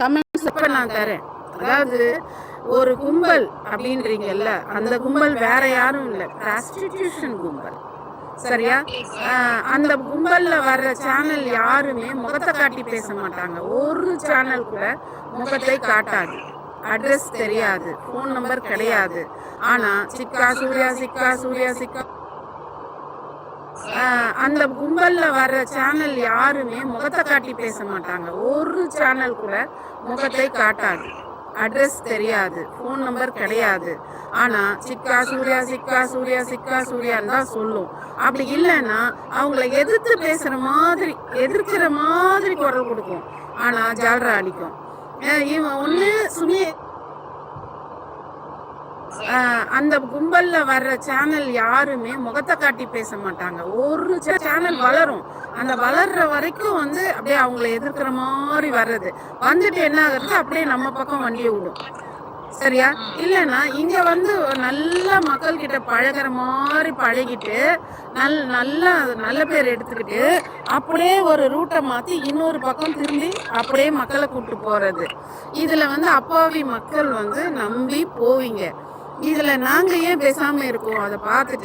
Comments இப்ப நான் தரேன். அதாவது ஒரு கும்பல் அப்படின்றீங்கல்ல அந்த கும்பல் வேற யாரும் இல்லை. ப்ராஸ்டிடியூஷன் கும்பல். சரியா? அந்த கும்பல்ல வர்ற சேனல் யாருமே முகத்தை காட்டி பேச மாட்டாங்க. ஒரு சேனல் கூட முகத்தை காட்டாது. அட்ரஸ் தெரியாது. ஃபோன் நம்பர் கிடையாது. ஆனா சிக்கா சூர்யா சிக்கா சூர்யா சிக்கா. அந்த கும்பல்ல வர்ற சேனல் யாருமே முகத்தை காட்டி பேச மாட்டாங்க. ஒரு சேனல் கூட முகத்தை காட்டாது. அட்ரஸ் தெரியாது. ஃபோன் நம்பர் கிடையாது. ஆனா சிக்கா சூர்யா சிக்கா சூர்யா சிக்கா சூர்யான்னு தான் சொல்லும். அப்படி இல்லைன்னா அவங்கள எதிர்த்து பேசுற மாதிரி எதிர்க்கிற மாதிரி குரல் கொடுக்கும். ஆனா ஜால்ரா அடிக்கும். இவன் ஒன்று சுமி அந்த கும்பல்ல வர்ற சேனல் யாருமே முகத்தை காட்டி பேச மாட்டாங்க. ஒரு சேனல் வளரும். அந்த வளர்ற வரைக்கும் வந்து அப்படியே அவங்கள எதிர்க்கிற மாதிரி வர்றது. வந்துட்டு என்ன ஆகுறது அப்படியே நம்ம பக்கம் வண்டியை விடும். சரியா? இல்லைன்னா இங்க வந்து நல்ல மக்கள் கிட்ட பழகுற மாதிரி பழகிட்டு நல் நல்ல நல்ல பேர் எடுத்துக்கிட்டு அப்படியே ஒரு ரூட்டை மாத்தி இன்னொரு பக்கம் திரும்பி அப்படியே மக்களை கூப்பிட்டு போறது. இதுல வந்து அப்பாவி மக்கள் வந்து நம்பி போவீங்க. இதுல நாங்க ஏன் பேசாம இருக்கோம்? அதை பார்த்துட்டு